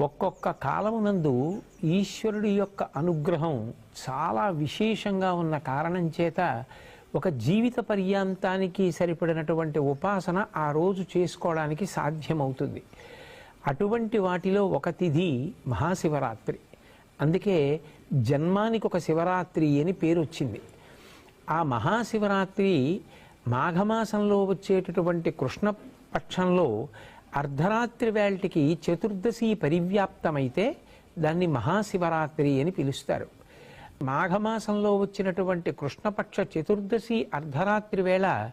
ఒక్కొక్క కాలమునందు ఈశ్వరుడి యొక్క అనుగ్రహం చాలా విశేషంగా ఉన్న కారణం చేత ఒక జీవిత పర్యాంతానికి సరిపడినటువంటి ఉపాసన ఆ రోజు చేసుకోవడానికి సాధ్యమవుతుంది. అటువంటి వాటిలో ఒక తిథి మహాశివరాత్రి. అందుకే జన్మానికి ఒక శివరాత్రి అని పేరు వచ్చింది ఆ మహాశివరాత్రి మాఘమాసంలో వచ్చేటటువంటి కృష్ణపక్షంలో అర్ధరాత్రి వేళటికి చతుర్దశి పరివ్యాప్తమైతే దాన్ని మహాశివరాత్రి అని పిలుస్తారు. మాఘమాసంలో వచ్చినటువంటి కృష్ణపక్ష చతుర్దశి అర్ధరాత్రి వేళ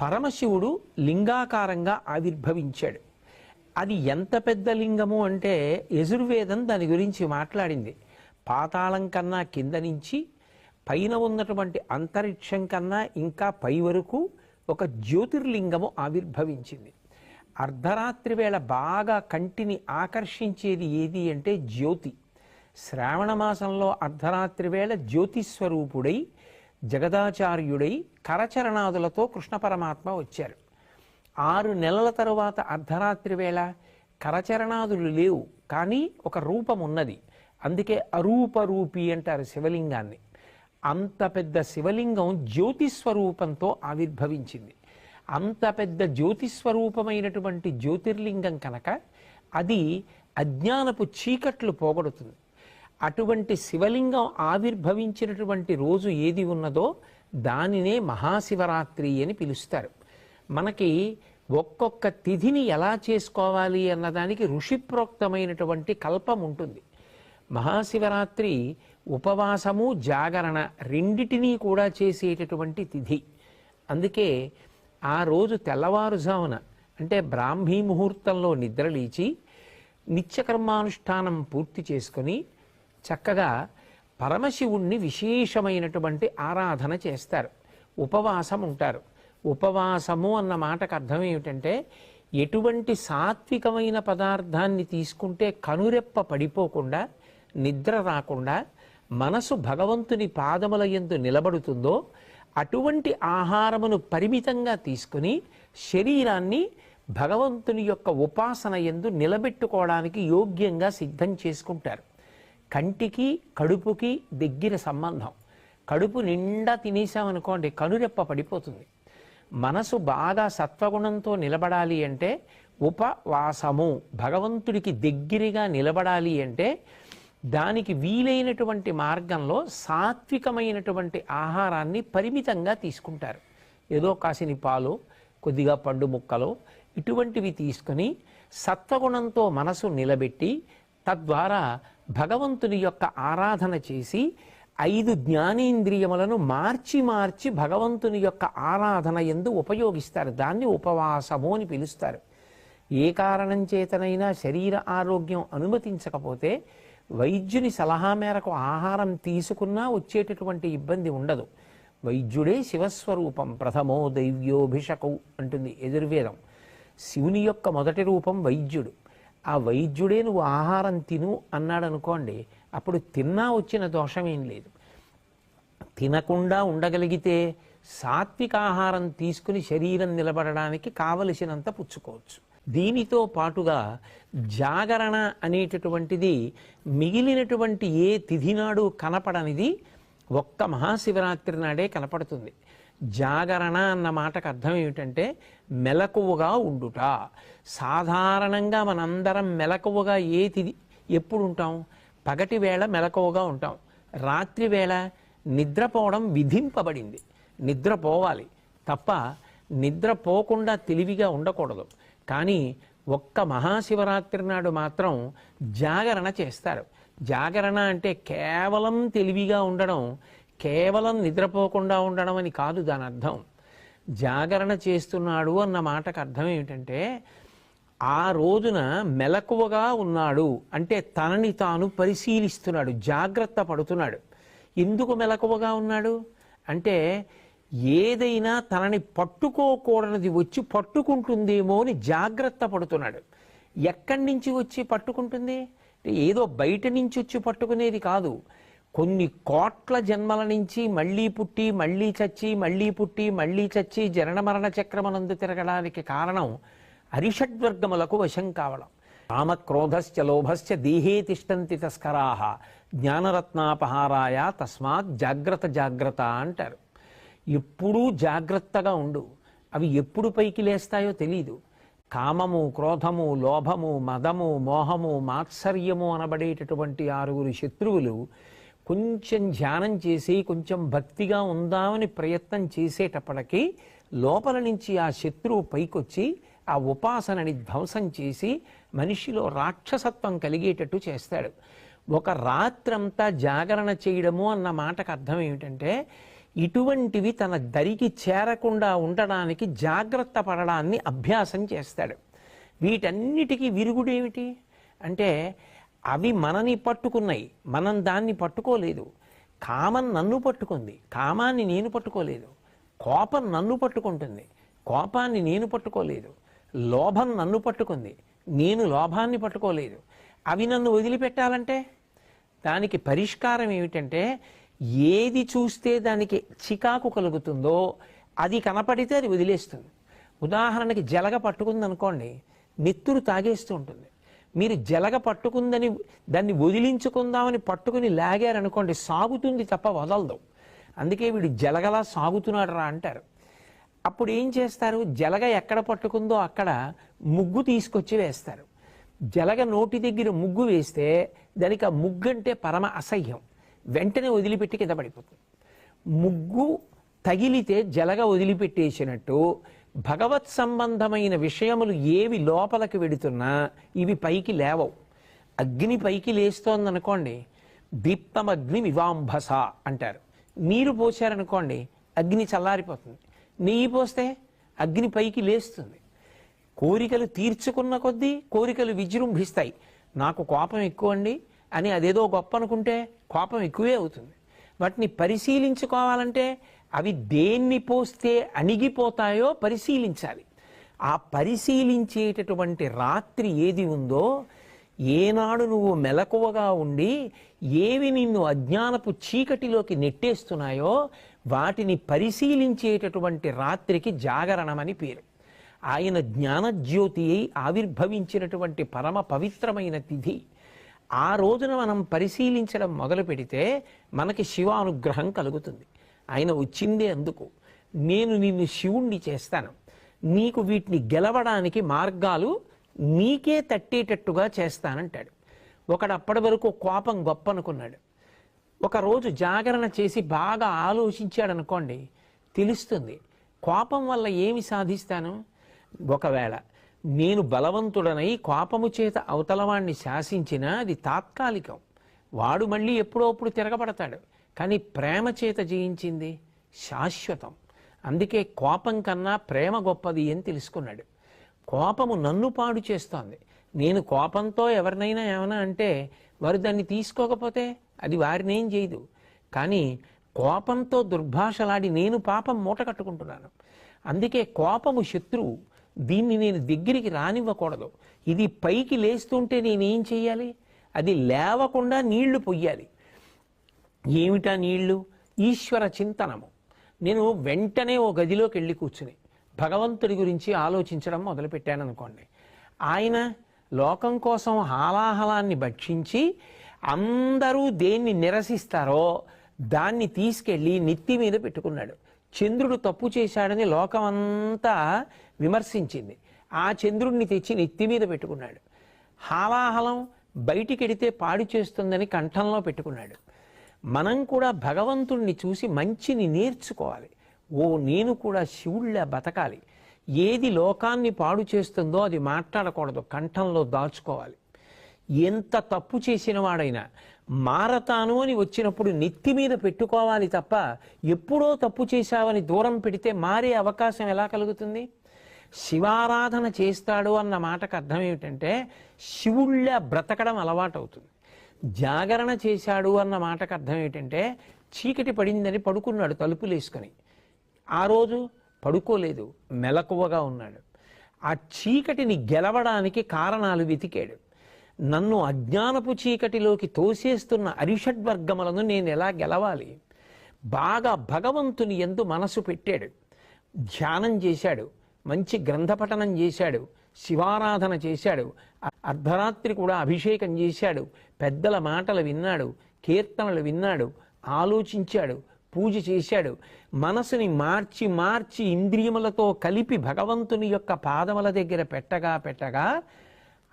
పరమశివుడు లింగాకారంగా ఆవిర్భవించాడు. అది ఎంత పెద్ద లింగము అంటే యజుర్వేదం దాని గురించి మాట్లాడింది. పాతాళం కన్నా కింద నుంచి పైన ఉన్నటువంటి అంతరిక్షం కన్నా ఇంకా పై వరకు ఒక జ్యోతిర్లింగము ఆవిర్భవించింది. అర్ధరాత్రి వేళ బాగా కంటిని ఆకర్షించేది ఏది అంటే జ్యోతి. శ్రావణ మాసంలో అర్ధరాత్రి వేళ జ్యోతిస్వరూపుడై జగదాచార్యుడై కరచరణాదులతో కృష్ణ పరమాత్మ వచ్చారు. ఆరు నెలల తరువాత అర్ధరాత్రి వేళ కరచరణాదులు లేవు కానీ ఒక రూపం ఉన్నది. అందుకే అరూపరూపి అంటారు శివలింగాన్ని. అంత పెద్ద శివలింగం జ్యోతిస్వరూపంతో ఆవిర్భవించింది. అంత పెద్ద జ్యోతిస్వరూపమైనటువంటి జ్యోతిర్లింగం కనుక అది అజ్ఞానపు చీకట్లు పోగొడుతుంది. అటువంటి శివలింగం ఆవిర్భవించినటువంటి రోజు ఏది ఉన్నదో దానినే మహాశివరాత్రి అని పిలుస్తారు. మనకి ఒక్కొక్క తిథిని ఎలా చేసుకోవాలి అన్నదానికి ఋషిప్రోక్తమైనటువంటి కల్పం ఉంటుంది. మహాశివరాత్రి ఉపవాసము జాగరణ రెండిటినీ కూడా చేసేటటువంటి తిథి. అందుకే ఆ రోజు తెల్లవారుజామున అంటే బ్రాహ్మీ ముహూర్తంలో నిద్రలేచి నిత్యకర్మానుష్ఠానం పూర్తి చేసుకొని చక్కగా పరమశివుణ్ణి విశేషమైనటువంటి ఆరాధన చేస్తారు. ఉపవాసం ఉంటారు. ఉపవాసము అన్న మాటకు అర్థం ఏమిటంటే ఎటువంటి సాత్వికమైన పదార్థాన్ని తీసుకుంటే కనురెప్ప పడిపోకుండా నిద్ర రాకుండా మనసు భగవంతుని పాదముల ఎందు నిలబడుతుందో అటువంటి ఆహారమును పరిమితంగా తీసుకుని శరీరాన్ని భగవంతుని యొక్క ఉపాసన ఎందు నిలబెట్టుకోవడానికి యోగ్యంగా సిద్ధం చేసుకుంటారు. కంటికి కడుపుకి దగ్గర సంబంధం. కడుపు నిండా తినేసామనుకోండి కనురెప్ప పడిపోతుంది. మనసు బాగా సత్వగుణంతో నిలబడాలి అంటే ఉపవాసము భగవంతుడికి దగ్గరగా నిలబడాలి అంటే దానికి వీలైనటువంటి మార్గంలో సాత్వికమైనటువంటి ఆహారాన్ని పరిమితంగా తీసుకుంటారు. ఏదో కాసిని పాలు కొద్దిగా పండు ముక్కలు ఇటువంటివి తీసుకొని సత్వగుణంతో మనసు నిలబెట్టి తద్వారా భగవంతుని యొక్క ఆరాధన చేసి ఐదు జ్ఞానేంద్రియములను మార్చి మార్చి భగవంతుని యొక్క ఆరాధన ఎందు ఉపయోగిస్తారు. దాన్ని ఉపవాసము అని పిలుస్తారు. ఏ కారణం చేతనైనా శరీర ఆరోగ్యం అనుమతించకపోతే వైద్యుని సలహా మేరకు ఆహారం తీసుకున్నా వచ్చేటటువంటి ఇబ్బంది ఉండదు. వైద్యుడే శివస్వరూపం ప్రథమో దైవ్యోభిషకు అంటుంది యజుర్వేదం. శివుని యొక్క మొదటి రూపం వైద్యుడు. ఆ వైద్యుడే నువ్వు ఆహారం తిను అన్నాడు అనుకోండి అప్పుడు తిన్నా వచ్చిన దోషం ఏం లేదు. తినకుండా ఉండగలిగితే సాత్విక ఆహారం తీసుకుని శరీరం నిలబడడానికి కావలసినంత పుచ్చుకోవచ్చు. దీనితో పాటుగా జాగరణ అనేటటువంటిది మిగిలినటువంటి ఏ తిథి నాడు కనపడనిది ఒక్క మహాశివరాత్రి నాడే కనపడుతుంది. జాగరణ అన్న మాటకు అర్థం ఏమిటంటే మెలకువగా ఉండుట. సాధారణంగా మనందరం మెలకువగా ఏ తిథి ఎప్పుడు ఉంటాం? పగటి వేళ మెలకువగా ఉంటాం. రాత్రి వేళ నిద్రపోవడం విధింపబడింది. నిద్రపోవాలి. తప్ప నిద్రపోకుండా తెలివిగా ఉండకూడదు. కానీ ఒక్క మహాశివరాత్రి నాడు మాత్రం జాగరణ చేస్తారు. జాగరణ అంటే కేవలం తెలివిగా ఉండడం కేవలం నిద్రపోకుండా ఉండడం అని కాదు దాని అర్థం. జాగరణ చేస్తున్నాడు అన్న మాటకు అర్థం ఏమిటంటే ఆ రోజున మెలకువగా ఉన్నాడు అంటే తనని తాను పరిశీలిస్తున్నాడు జాగ్రత్త పడుతున్నాడు. ఎందుకు మెలకువగా ఉన్నాడు? అంటే ఏదైనా తనని పట్టుకోకూడనిది వచ్చి పట్టుకుంటుందేమో అని జాగ్రత్త పడుతున్నాడు. ఎక్కడి నుంచి వచ్చి పట్టుకుంటుంది? ఏదో బయట నుంచి వచ్చి పట్టుకునేది కాదు. కొన్ని కోట్ల జన్మల నుంచి మళ్ళీ పుట్టి మళ్ళీ చచ్చి మళ్ళీ పుట్టి మళ్ళీ చచ్చి జనన మరణ చక్రమనందు తిరగడానికి కారణం అరిషడ్వర్గములకు వశం కావడం. కామక్రోధశ్చ లోభశ్చ దేహే తిష్టంతి తస్కరాహ జ్ఞానరత్నాపహారాయ తస్మాత్ జాగ్రత్త జాగ్రత్త అంటారు. ఎప్పుడూ జాగ్రత్తగా ఉండు. అవి ఎప్పుడు పైకి లేస్తాయో తెలీదు. కామము క్రోధము లోభము మదము మోహము మాత్సర్యము అనబడేటటువంటి ఆరుగురు శత్రువులు కొంచెం ధ్యానం చేసి కొంచెం భక్తిగా ఉందామని ప్రయత్నం చేసేటప్పటికీ లోపల నుంచి ఆ శత్రువు పైకొచ్చి ఆ ఉపాసనని ధ్వంసం చేసి మనిషిలో రాక్షసత్వం కలిగేటట్టు చేస్తాడు. ఒక రాత్రంతా జాగరణ చేయడము అన్న మాటకు అర్థం ఏమిటంటే ఇటువంటివి తన దరికి చేరకుండా ఉండడానికి జాగ్రత్త పడడాన్ని అభ్యాసం చేస్తాడు. వీటన్నిటికీ విరుగుడేమిటి అంటే అవి మనని పట్టుకున్నాయి. మనం దాన్ని పట్టుకోలేదు. కామం నన్ను పట్టుకుంది. కామాన్ని నేను పట్టుకోలేదు. కోపం నన్ను పట్టుకుంటుంది. కోపాన్ని నేను పట్టుకోలేదు. లోభం నన్ను పట్టుకుంది. నేను లోభాన్ని పట్టుకోలేదు. అవి నన్ను వదిలిపెట్టాలంటే? దానికి పరిష్కారం ఏమిటంటే ఏది చూస్తే దానికి చికాకు కలుగుతుందో అది కనపడితే అది వదిలేస్తుంది. ఉదాహరణకి జలగ పట్టుకుంది అనుకోండి నెత్తురు తాగేస్తూ ఉంటుంది. మీరు జలగ పట్టుకుందని దాన్ని వదిలించుకుందామని పట్టుకుని లాగారనుకోండి సాగుతుంది తప్ప వదలదు. అందుకే వీడు జలగలా సాగుతున్నాడు రా అంటారు. అప్పుడు ఏం చేస్తారు? జలగ ఎక్కడ పట్టుకుందో అక్కడ ముగ్గు తీసుకొచ్చి వేస్తారు. జలగ నోటి దగ్గర ముగ్గు వేస్తే దానికి ఆ ముగ్గు అంటే పరమ అసహ్యం. వెంటనే వదిలిపెట్టి కింద పడిపోతుంది. ముగ్గు తగిలితే జలగ వదిలిపెట్టేసినట్టు భగవత్ సంబంధమైన విషయములు ఏవి లోపలికి వెడుతున్నా ఇవి పైకి లేవవు. అగ్ని పైకి లేస్తోందనుకోండి దీప్తమగ్ని వివాంభస అంటారు. నీరు పోసారనుకోండి అగ్ని చల్లారిపోతుంది. నెయ్యి పోస్తే అగ్ని పైకి లేస్తుంది. కోరికలు తీర్చుకున్న కొద్దీ కోరికలు విజృంభిస్తాయి. నాకు కోపం ఎక్కువ అండి అని అదేదో గొప్ప అనుకుంటే కోపం ఎక్కువే అవుతుంది. వాటిని పరిశీలించుకోవాలంటే అవి దేన్ని పోస్తే అణిగిపోతాయో పరిశీలించాలి. ఆ పరిశీలించేటటువంటి రాత్రి ఏది ఉందో ఏనాడు నువ్వు మెలకువగా ఉండి ఏవి నిన్ను అజ్ఞానపు చీకటిలోకి నెట్టేస్తున్నాయో వాటిని పరిశీలించేటటువంటి రాత్రికి జాగరణమని పేరు. ఆయన జ్ఞానజ్యోతి ఆవిర్భవించినటువంటి పరమ పవిత్రమైన తిథి. ఆ రోజున మనం పరిశీలించడం మొదలు పెడితే మనకి శివానుగ్రహం కలుగుతుంది. ఆయన వచ్చిందే అందుకు. నేను నిన్ను శివుణ్ణి చేస్తాను. నీకు వీటిని గెలవడానికి మార్గాలు నీకే తట్టేటట్టుగా చేస్తానంటాడు. ఒకడు అప్పటి వరకు కోపం గొప్ప అనుకున్నాడు ఒకరోజు జాగరణ చేసి బాగా ఆలోచించాడు అనుకోండి తెలుస్తుంది. కోపం వల్ల ఏమి సాధిస్తాను? ఒకవేళ నేను బలవంతుడనై కోపము చేత అవతలవాణ్ణి శాసించినా అది తాత్కాలికం. వాడు మళ్ళీ ఎప్పుడో అప్పుడు తిరగబడతాడు. కానీ ప్రేమ చేత జయించింది శాశ్వతం. అందుకే కోపం కన్నా ప్రేమ గొప్పది అని తెలుసుకున్నాడు. కోపము నన్ను పాడు చేస్తోంది. నేను కోపంతో ఎవరినైనా ఏమైనా అంటే వారు దాన్ని తీసుకోకపోతే అది వారినేం చేయదు. కానీ కోపంతో దుర్భాషలాడి నేను పాపం మూట కట్టుకుంటున్నాను. అందుకే కోపము శత్రువు. దీన్ని నేను దగ్గరికి రానివ్వకూడదు. ఇది పైకి లేస్తుంటే నేనేం చేయాలి అది లేవకుండా నీళ్ళు పొయ్యాలి. ఏమిటా నీళ్ళు? ఈశ్వర చింతనము. నేను వెంటనే ఓ గదిలోకి వెళ్ళి కూర్చుని భగవంతుడి గురించి ఆలోచించడం మొదలుపెట్టాను అనుకోండి ఆయన లోకం కోసం హాలాహలాన్ని భక్షించి అందరూ దేన్ని నిరసిస్తారో దాన్ని తీసుకెళ్ళి నెత్తి మీద పెట్టుకున్నాడు. చంద్రుడు తప్పు చేశాడని లోకమంతా విమర్శించింది. ఆ చంద్రుణ్ణి తెచ్చి నెత్తి మీద పెట్టుకున్నాడు. హాలాహలం బయటికెడితే పాడు చేస్తుందని కంఠంలో పెట్టుకున్నాడు. మనం కూడా భగవంతుణ్ణి చూసి మంచిని నేర్చుకోవాలి. ఓ నేను కూడా శివుళ్ళ బతకాలి. ఏది లోకాన్ని పాడు చేస్తుందో అది మాట్లాడకూడదు కంఠంలో దాచుకోవాలి. ఎంత తప్పు చేసిన వాడైనా మారతాను అని వచ్చినప్పుడు నెత్తి మీద పెట్టుకోవాలి తప్ప ఎప్పుడో తప్పు చేశావని దూరం పెడితే మారే అవకాశం ఎలా కలుగుతుంది? శివారాధన చేస్తాడు అన్న మాటకు అర్థం ఏమిటంటే శివుళ్ళ బ్రతకడం అలవాటవుతుంది. జాగరణ చేశాడు అన్న మాటకు అర్థం ఏమిటంటే చీకటి పడిందని పడుకున్నాడు తలుపులు వేసుకొని. ఆ రోజు పడుకోలేదు మెలకువగా ఉన్నాడు. ఆ చీకటిని గెలవడానికి కారణాలు వెతికాడు. నన్ను అజ్ఞానపు చీకటిలోకి తోసేస్తున్న అరిషడ్వర్గములను నేను ఎలా గెలవాలి? బాగా భగవంతుని ఎందు మనసు పెట్టాడు. ధ్యానం చేశాడు. మంచి గ్రంథపఠనం చేశాడు శివారాధన చేశాడు అర్ధరాత్రి కూడా అభిషేకం చేశాడు పెద్దల మాటలు విన్నాడు కీర్తనలు విన్నాడు ఆలోచించాడు పూజ చేశాడు. మనసుని మార్చి మార్చి ఇంద్రియములతో కలిపి భగవంతుని యొక్క పాదముల దగ్గర పెట్టగా పెట్టగా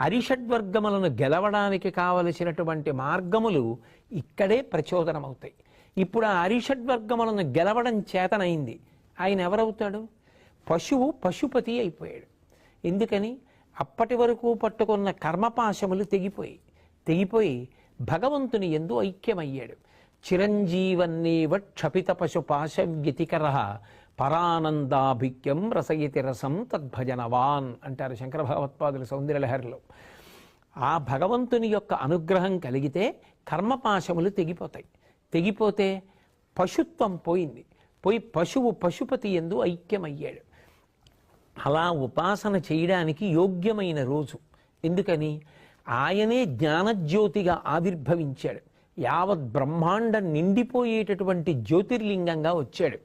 అరిషడ్వర్గములను గెలవడానికి కావలసినటువంటి మార్గములు ఇక్కడే ప్రచోదనమవుతాయి. ఇప్పుడు ఆ అరిషడ్వర్గములను గెలవడం చేతనైంది. ఆయన ఎవరవుతాడు? పశువు పశుపతి అయిపోయాడు. ఎందుకని? అప్పటి వరకు పట్టుకున్న కర్మపాశములు తెగిపోయి తెగిపోయి భగవంతుని ఎందు ఐక్యమయ్యాడు. చిరంజీవన్నేవ క్షపిత పశుపాశ వ్యతికర పరానందాభిక్యం రసయతి రసం తద్భజనవాన్ అంటారు శంకర భగవత్పాదుల సౌందర్యలహరిలో ఆ భగవంతుని యొక్క అనుగ్రహం కలిగితే కర్మపాశములు తెగిపోతాయి. తెగిపోతే పశుత్వం పోయింది. పోయి పశువు పశుపతి ఎందు ఐక్యమయ్యాడు. అలా ఉపాసన చేయడానికి యోగ్యమైన రోజు. ఎందుకని? ఆయనే జ్ఞానజ్యోతిగా ఆవిర్భవించాడు. యావత్ బ్రహ్మాండం నిండిపోయేటటువంటి జ్యోతిర్లింగంగా వచ్చాడు.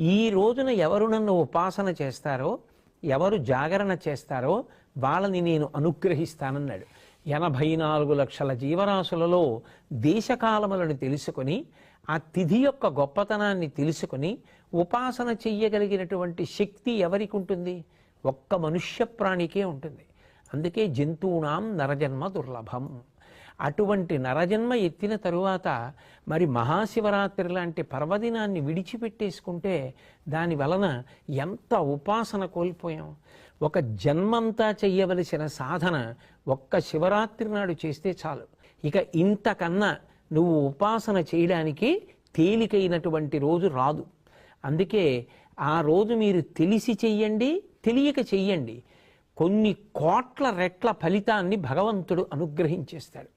ఈ రోజున ఎవరు నన్ను ఉపాసన చేస్తారో ఎవరు జాగరణ చేస్తారో వాళ్ళని నేను అనుగ్రహిస్తానన్నాడు. ఎనభై నాలుగు లక్షల జీవరాశులలో దేశకాలములను తెలుసుకొని ఆ తిథి యొక్క గొప్పతనాన్ని తెలుసుకుని ఉపాసన చెయ్యగలిగినటువంటి శక్తి ఎవరికి ఉంటుంది ఒక్క మనుష్య ప్రాణికే ఉంటుంది. అందుకే జంతువునాం నరజన్మ దుర్లభం. అటువంటి నరజన్మ ఎత్తిన తరువాత మరి మహాశివరాత్రి లాంటి పర్వదినాన్ని విడిచిపెట్టేసుకుంటే దాని వలన ఎంత ఉపాసన కోల్పోయాం? ఒక జన్మంతా చెయ్యవలసిన సాధన ఒక్క శివరాత్రి నాడు చేస్తే చాలు. ఇక ఇంతకన్నా నువ్వు ఉపాసన చేయడానికి తేలికైనటువంటి రోజు రాదు. అందుకే ఆ రోజు మీరు తెలిసి చెయ్యండి తెలియక చెయ్యండి. కొన్ని కోట్ల రెట్ల ఫలితాన్ని భగవంతుడు అనుగ్రహించేస్తాడు.